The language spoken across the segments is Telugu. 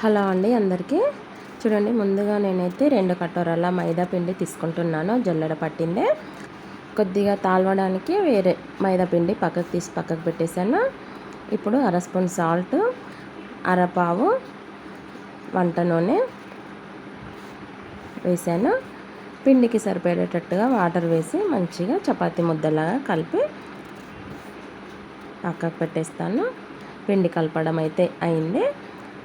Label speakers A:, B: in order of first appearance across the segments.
A: హలో అండి అందరికీ. చూడండి ముందుగా నేనైతే రెండు కటోరాల మైదా పిండి తీసుకుంటున్నాను. జల్లెడ పట్టిందే. కొద్దిగా తాల్వడానికి వేరే మైదా పిండి పక్కకు తీసి పక్కకు పెట్టేశాను. ఇప్పుడు అర స్పూన్ సాల్ట్ అరపావు వంట నూనె వేసాను పిండికి సరిపడేటట్టుగా వాటర్ వేసి మంచిగా చపాతీ ముద్దలాగా కలిపి పక్కకు పెట్టేస్తాను. పిండి కలపడం అయితే అయింది.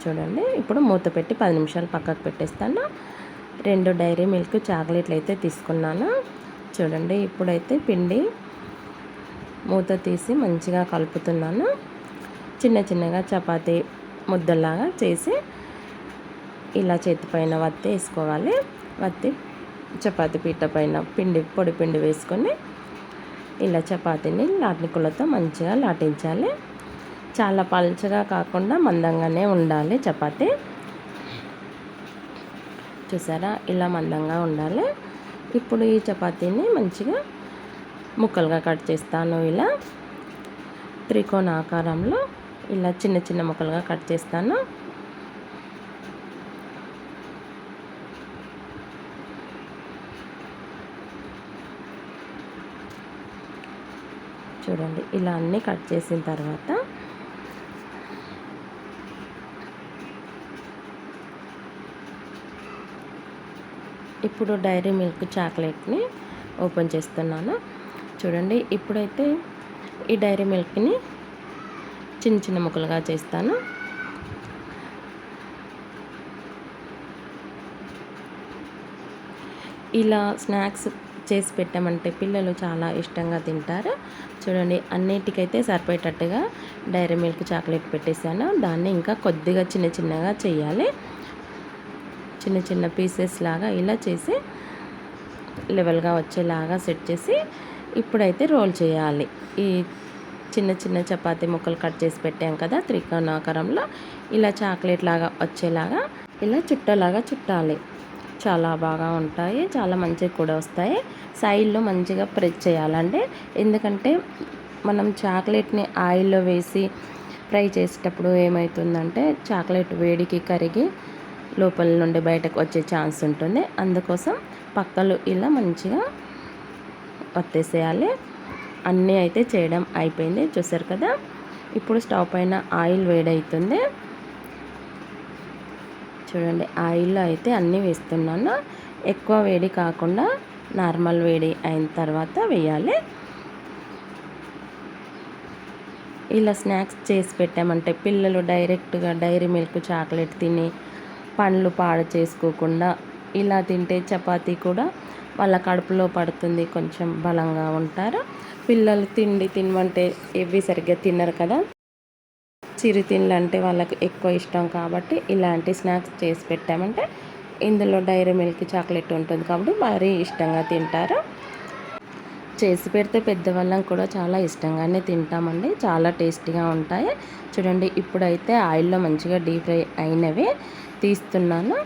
A: చూడండి. ఇప్పుడు మూత పెట్టి పది నిమిషాలు పక్కకు పెట్టేస్తాను. రెండు డైరీ మిల్క్ చాక్లెట్లు అయితే తీసుకున్నాను. చూడండి ఇప్పుడైతే పిండి మూత తీసి మంచిగా కలుపుతున్నాను. చిన్న చిన్నగా చపాతీ ముద్దలాగా చేసి ఇలా చేతి పైన వత్తి వేసుకోవాలి. వత్తి చపాతీ పీట పైన పిండి పొడి పిండి వేసుకొని ఇలా చపాతీని లాటికులతో మంచిగా లాటించాలి. చాలా పల్చగా కాకుండా మందంగానే ఉండాలి చపాతి. చూసారా? ఇలా మందంగా ఉండాలి. ఇప్పుడు ఈ చపాతీని మంచిగా ముక్కలుగా కట్ చేస్తాను ఇలా. త్రికోణ ఆకారంలో ఇలా చిన్న చిన్న ముక్కలుగా కట్ చేస్తాను. చూడండి ఇలా అన్నీ కట్ చేసిన తర్వాత ఇప్పుడు డైరీ మిల్క్ చాక్లెట్ని ఓపెన్ చేస్తున్నాను. చూడండి ఇప్పుడైతే ఈ డైరీ మిల్క్ని చిన్న చిన్న ముక్కలుగా చేస్తాను. ఇలా స్నాక్స్ చేసి పెట్టామంటే పిల్లలు చాలా ఇష్టంగా తింటారు. చూడండి అన్నిటికైతే సరిపోయేటట్టుగా డైరీ మిల్క్ చాక్లెట్ పెట్టేశాను. దాన్ని ఇంకా కొద్దిగా చిన్న చిన్నగా చేయాలి. చిన్న చిన్న పీసెస్ లాగా ఇలా చేసి లెవెల్గా వచ్చేలాగా సెట్ చేసి ఇప్పుడైతే రోల్ చేయాలి. ఈ చిన్న చిన్న చపాతీ ముక్కలు కట్ చేసి పెట్టాం కదా త్రికోణాకారంలో ఇలా చాక్లెట్ లాగా వచ్చేలాగా ఇలా చుట్టలాగా చుట్టాలి. చాలా బాగా ఉంటాయి చాలా మంచిగా కూడా వస్తాయి. సైడ్లో మంచిగా ప్రెస్ చేయాలంటే ఎందుకంటే మనం చాక్లెట్ని ఆయిల్లో వేసి ఫ్రై చేసేటప్పుడు ఏమవుతుందంటే చాక్లెట్ వేడికి కరిగి లోపల నుండి బయటకు వచ్చే ఛాన్స్ ఉంటుంది. అందుకోసం పక్కలు ఇలా మంచిగా వత్తేసేయాలి. అన్నీ అయితే చేయడం అయిపోయింది. చూసారు కదా? ఇప్పుడు స్టవ్ పైన ఆయిల్ వేడవుతుంది చూడండి ఆయిల్లో అయితే అన్నీ వేస్తున్నాను. ఎక్కువ వేడి కాకుండా నార్మల్ వేడి అయిన తర్వాత వేయాలి. ఇలా స్నాక్స్ చేసి పెట్టామంటే పిల్లలు డైరెక్ట్గా డైరీ మిల్క్ చాక్లెట్ తిని పండ్లు పాడు చేసుకోకుండా ఇలా తింటే చపాతీ కూడా వాళ్ళ కడుపులో పడుతుంది కొంచెం బలంగా ఉంటారు. పిల్లలు తిండి తినమంటే ఇవి సరిగ్గా తినరు కదా. చిరుతిండ్లు అంటే వాళ్ళకి ఎక్కువ ఇష్టం కాబట్టి ఇలాంటి స్నాక్స్ చేసి పెట్టామంటే ఇందులో డైరీ మిల్క్ చాక్లెట్ ఉంటుంది కాబట్టి మరీ ఇష్టంగా తింటారు. చేసి పెడితే పెద్దవాళ్ళం కూడా చాలా ఇష్టంగానే తింటామండి. చాలా టేస్టీగా ఉంటాయి. చూడండి ఇప్పుడైతే ఆయిల్లో మంచిగా డీప్ ఫ్రై అయినవి తీస్తున్నాను.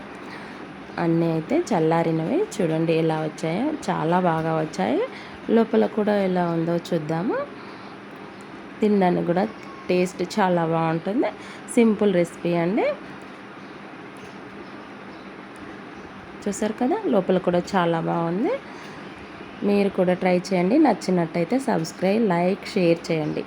A: అన్నీ అయితే చల్లారినవి. చూడండి ఎలా వచ్చాయో. చాలా బాగా వచ్చాయి. లోపల కూడా ఎలా ఉందో చూద్దాము. తినడానికి కూడా టేస్ట్ చాలా బాగుంటుంది. సింపుల్ రెసిపీ అండి. చూసారు కదా లోపల కూడా చాలా బాగుంది. మీరు కూడా ట్రై చేయండి. నచ్చినట్టయితే సబ్స్క్రైబ్ లైక్ షేర్ చేయండి.